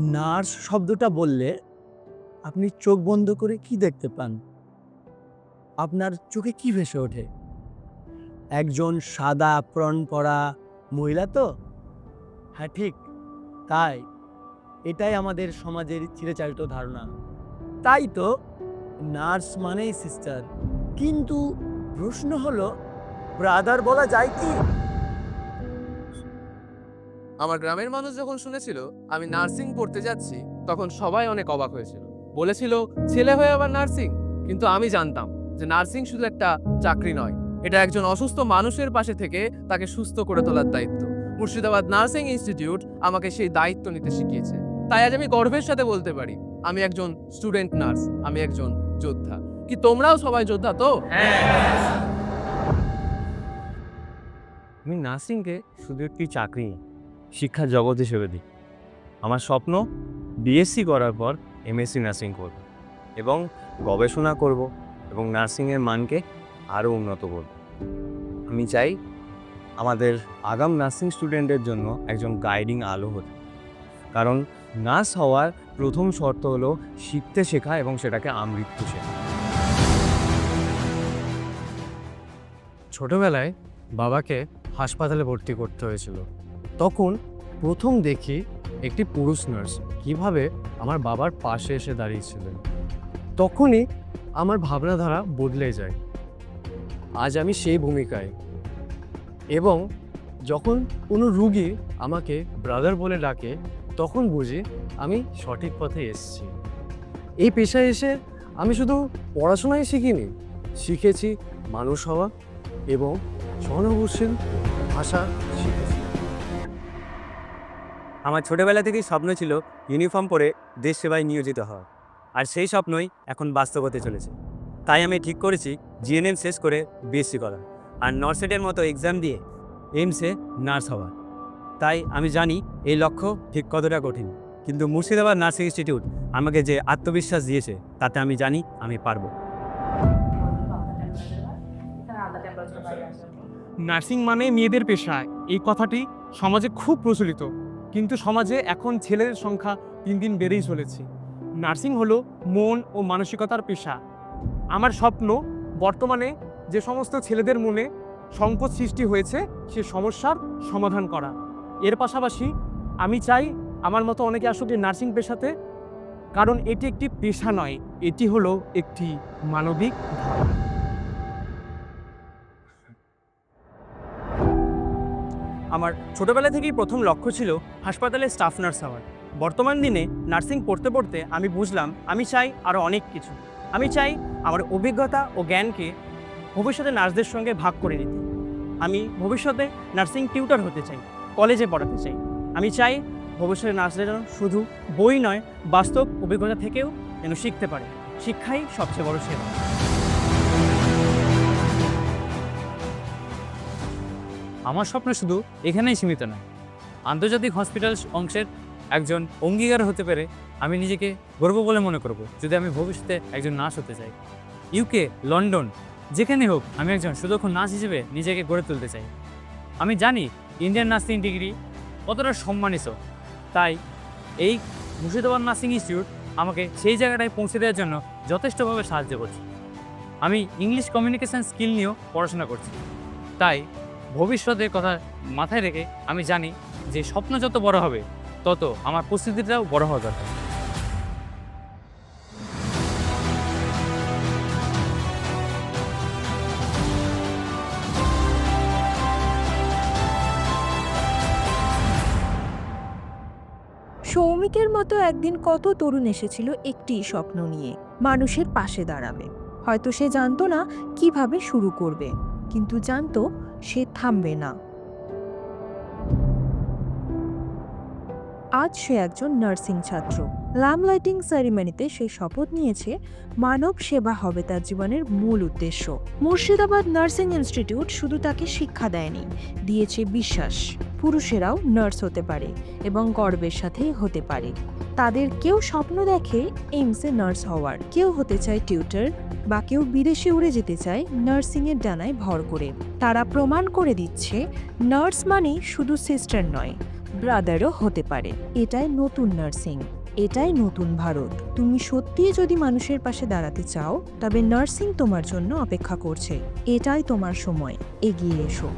Nurse শব্দটা বললে আপনি চোখ বন্ধ করে কি দেখতে পান? আপনার চোখে কি ভেসে ওঠে? একজন সাদা প্রণ পরা মহিলা তো? হ্যাঁ ঠিক। তাই। এটাই আমাদের সমাজের চিরাচারিত ধারণা। তাই তো, নার্স মানেই সিস্টার। কিন্তু প্রশ্ন হলো, ব্রাদার বলা যায় কি? আমার গ্রামের মানুষ যখন শুনেছিল, আমি নার্সিং পড়তে যাচ্ছি, তখন সবাই অনেক অবাক হয়েছিল। বলেছিল, ছেলে হয়ে আবার নার্সিং? কিন্তু আমি জানতাম যে নার্সিং শুধু একটা চাকরি নয়, এটা একজন অসুস্থ মানুষের পাশে থেকে তাকে সুস্থ করে তোলার দায়িত্ব। মুর্শিদাবাদ নার্সিং ইনস্টিটিউট আমাকে সেই দায়িত্ব নিতে শিখিয়েছে। তাই আজ আমি গর্বের সাথে বলতে পারি, আমি একজন স্টুডেন্ট নার্স, আমি একজন যোদ্ধা। কি তোমরাও সবাই যোদ্ধা তো? আমি নার্সিংকে শুধু একটি চাকরি। না, শিক্ষার জগৎ হিসেবে দিই। আমার স্বপ্ন বিএসসি করার পর এমএসসি নার্সিং করব এবং গবেষণা করব এবং নার্সিংয়ের মানকে আরও উন্নত করব। আমি চাই আমাদের আগাম নার্সিং স্টুডেন্টের জন্য একজন গাইডিং আলো হতে। কারণ নার্স হওয়ার প্রথম শর্ত হলো শিখতে শেখা এবং সেটাকে আমৃত্যু শেখা। ছোটবেলায় বাবাকে হাসপাতালে ভর্তি করতে হয়েছিল। তখন প্রথম দেখি একটি পুরুষ নার্স কীভাবে আমার বাবার পাশে এসে দাঁড়িয়েছিলেন। তখনই আমার ভাবনাধারা বদলে যায়। আজ আমি সেই ভূমিকায়। এবং যখন কোনো রুগী আমাকে ব্রাদার বলে ডাকে, তখন বুঝি আমি সঠিক পথে এসেছি। এই পেশায় এসে আমি শুধু পড়াশোনাই শিখিনি, শিখেছি মানুষ হওয়া এবং সহানুভূতিশীল ভাষা শিখেছি। আমার ছোটবেলা থেকেই স্বপ্ন ছিল ইউনিফর্ম পরে দেশ সেবায় নিয়োজিত হওয়া আর সেই স্বপ্নই এখন বাস্তব হতে চলেছে। তাই আমি ঠিক করেছি জিএনএম শেষ করে বিএসসি করার। আর নর্সেটের মতো এক্সাম দিয়ে এইমসে নার্স হওয়া তাই আমি জানি এই লক্ষ্য ঠিক কতটা কঠিন। কিন্তু মুর্শিদাবাদ নার্সিং ইনস্টিটিউট আমাকে যে আত্মবিশ্বাস দিয়েছে, তাতে আমি জানি আমি পারব। নার্সিং মানে মেয়েদের পেশা। এই কথাটি সমাজে খুব প্রচলিত। কিন্তু সমাজে এখন ছেলেদের সংখ্যা দিন দিন বেড়েই চলেছে। নার্সিং হলো মন ও মানসিকতার পেশা। আমার স্বপ্ন, বর্তমানে যে সমস্ত ছেলেদের মনে সংকট সৃষ্টি হয়েছে, সে সমস্যার সমাধান করা। এর পাশাপাশি আমি চাই আমার মতো অনেকে আসুক এই নার্সিং পেশাতে, কারণ এটি একটি পেশা নয়, এটি হলো একটি মানবিক ধারণা। আমার ছোটবেলা থেকেই প্রথম লক্ষ্য ছিল হাসপাতালে স্টাফ নার্স হওয়ার। বর্তমান দিনে নার্সিং পড়তে পড়তে আমি বুঝলাম আমি চাই আরও অনেক কিছু। আমি চাই আমার অভিজ্ঞতা ও জ্ঞানকে ভবিষ্যতে নার্সদের সঙ্গে ভাগ করে নিতে। আমি ভবিষ্যতে নার্সিং টিউটার হতে চাই, কলেজে পড়াতে চাই। আমি চাই ভবিষ্যতে নার্সদের যেন শুধু বই নয়, বাস্তব অভিজ্ঞতা থেকেও যেন শিখতে পারে। শিক্ষাই সবচেয়ে বড় সেবা। আমার স্বপ্ন শুধু এখানেই সীমিত নয়। আন্তর্জাতিক হসপিটাল অংশের একজন অঙ্গীকার হতে পেরে আমি নিজেকে গর্ব বলে মনে করব, যদি আমি ভবিষ্যতে একজন নার্স হতে চাই। ইউকে লন্ডন যেখানে হোক আমি একজন সুদক্ষ নার্স হিসেবে নিজেকে গড়ে তুলতে চাই। আমি জানি ইন্ডিয়ান নার্সিং ডিগ্রি কতটা সম্মানিত, তাই এই মুর্শিদাবাদ নার্সিং ইনস্টিটিউট আমাকে সেই জায়গাটায় পৌঁছে দেওয়ার জন্য যথেষ্টভাবে সাহায্য করছে। আমি ইংলিশ কমিউনিকেশান স্কিল নিয়েও পড়াশোনা করছি। তাই ভবিষ্যতের কথা মাথায় রেখে আমি জানি যে স্বপ্ন যত বড় হবে, তত আমার প্রস্তুতিটাও বড় হওয়া দরকার। সৌমিকের মতো একদিন কত তরুণ এসেছিল একটি স্বপ্ন নিয়ে। মানুষের পাশে দাঁড়াবে। হয়তো সে জানতো না কীভাবে শুরু করবে। কিন্তু জানতো সে থামবে না। আজ সে একজন নার্সিং ছাত্র। লামলাইটিং সেরিমনিতে সে শপথ নিয়েছে, মানব সেবা হবে তার জীবনের মূল উদ্দেশ্য। মুর্শিদাবাদ নার্সিং ইনস্টিটিউট শুধু তাকে শিক্ষা দেয়নি, দিয়েছে বিশ্বাস। পুরুষেরাও নার্স হতে পারে এবং গর্বের সাথে হতে পারে। তাদের কেউ স্বপ্ন দেখে এইমসে নার্স হওয়ার। কেউ হতে চায় টিউটার বা কেউ বিদেশে উড়ে যেতে চায় নার্সিংয়ের ডানায় ভর করে। তারা প্রমাণ করে দিচ্ছে নার্স মানেই শুধু সিস্টার নয় ব্রাদারও হতে পারে। এটাই নতুন নার্সিং এটাই নতুন ভারত। তুমি সত্যিই যদি মানুষের পাশে দাঁড়াতে চাও, তবে নার্সিং তোমার জন্য অপেক্ষা করছে। এটাই তোমার সময়। এগিয়ে এসো।